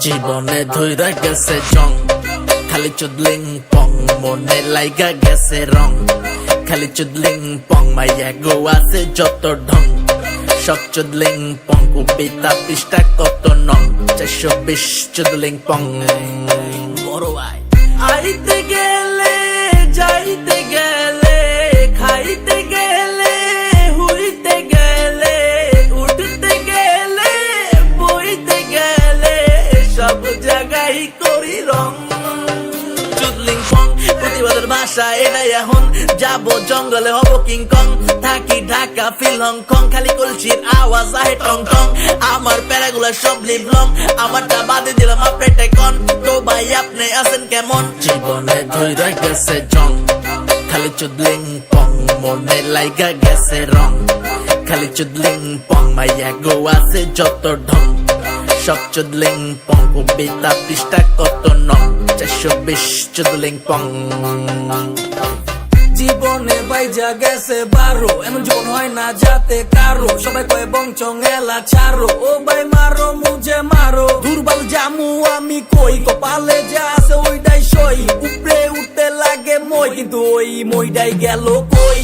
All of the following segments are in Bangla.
জীবনে ধৈরা গেছে জং, খালি চুদলিং পং, মনে লাইগা গেছে রং। খালি চুদলিং পং, মাইয়া গো আছে যত ঢং। সব চুদলিং পং কবিতা পৃষ্ঠা কত নং। চারশো বিশ চুদলিং পং। বড় ভাই, আইতে গেলে প্রতিবাদের এটাই এখন। যাব জঙ্গলে, হব কিং কং। থাকি ঢাকা, ফিল হংকং খালি কলসির আওয়াজ, আহে টং টং। আমার সব আমারটা বাদে দিলাম তো ভাই, আপনি আছেন কেমন? জীবনে ধৈরা গেছে জং। খালি চুদলিং পং, মনে লাইগা গেছে রং। খালি চুদলিং পং, মাইয়া গো আছে যত ঢং। সব চুদলিং পং কবিতা পৃষ্ঠা কত নং, চারশো বিশ চুদলিং পং। জীবনে বাইজা গেছে বারো, এমন জীবন হয় না যাতে কারও। সবাই কয়ে বংচং এলা ছাড়ো। ও ভাই মারো, মুঝে মারো। দুর্বল জামু আমি কই? কপালে যা আছে ওইটাই সই। উপরে উঠতে লাগে মই, কিন্তু ওই মইটাই গেল কই?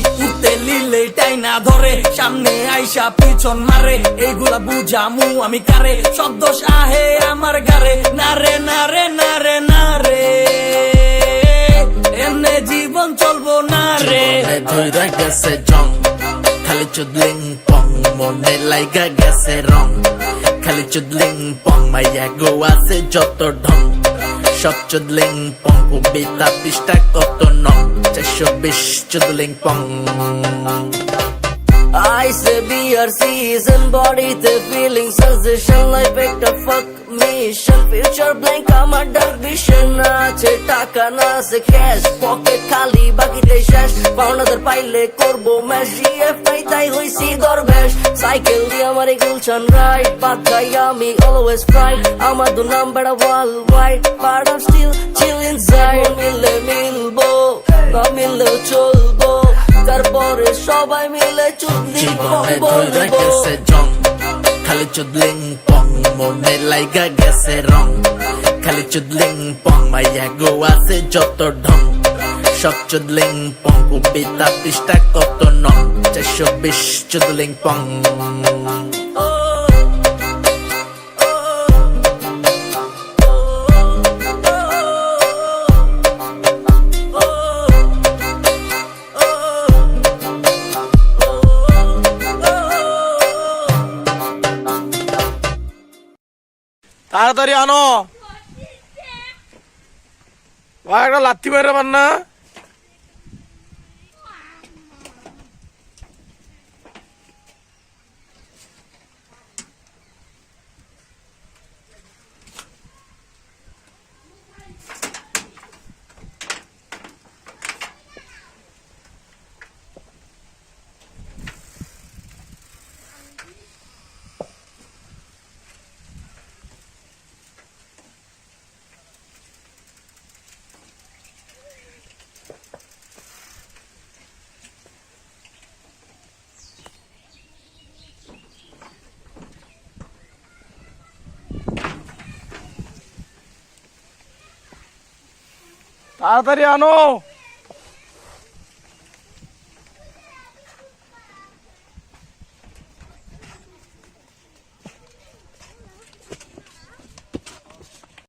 লিলে টাই না ধরে, সামনে আইসা পিছন মারে, এইগুলা বুঝামু আমি কারে? সব দোষ আহে আমার গারে নারে নারে নারে নারে এমনে জীবন চলবো না রে। গেছে জং, খালি চুদলিং পং, মনে লাইগা গেছে রং। খালি চুদলিং পং, মাইয়া গো আছে যত ঢং। সব চুদলিং পং, কবিতা পৃষ্ঠা কত নং। চারশো বিশ চুদলিং পং I say BRC is embodied the feeling sensation life একটা fuck mission future blank আমার dark vision আছে টাকা না আছে cash pocket খালি বাকিতে শেষ পাওনাদের পাইলে করব GF নাই তাই হইছি দরবেশ সাইকেল দিয়ে আমার গুলশান রাইড বাদ খাই আমি fried আমার দু নাম বেড়া ওয়াল ওয়াইড chill inside মিললে মিলবো না মিললেও চলবো। তারপরে সবাই মিলে ধৈরা বলব। খালি চুদলিং পং মনে লাইগা গেছে রং। খালি চুদলিং পং মাইয়া গো আছে যত ঢং। সব চুদলিং পং কবিতা পৃষ্ঠা কত নং চারশো বিশ চুদলিং পং তাড়াতাড়ি আনো একটা লাত্তি মেরে পার না তাড়াতাড়ি আনো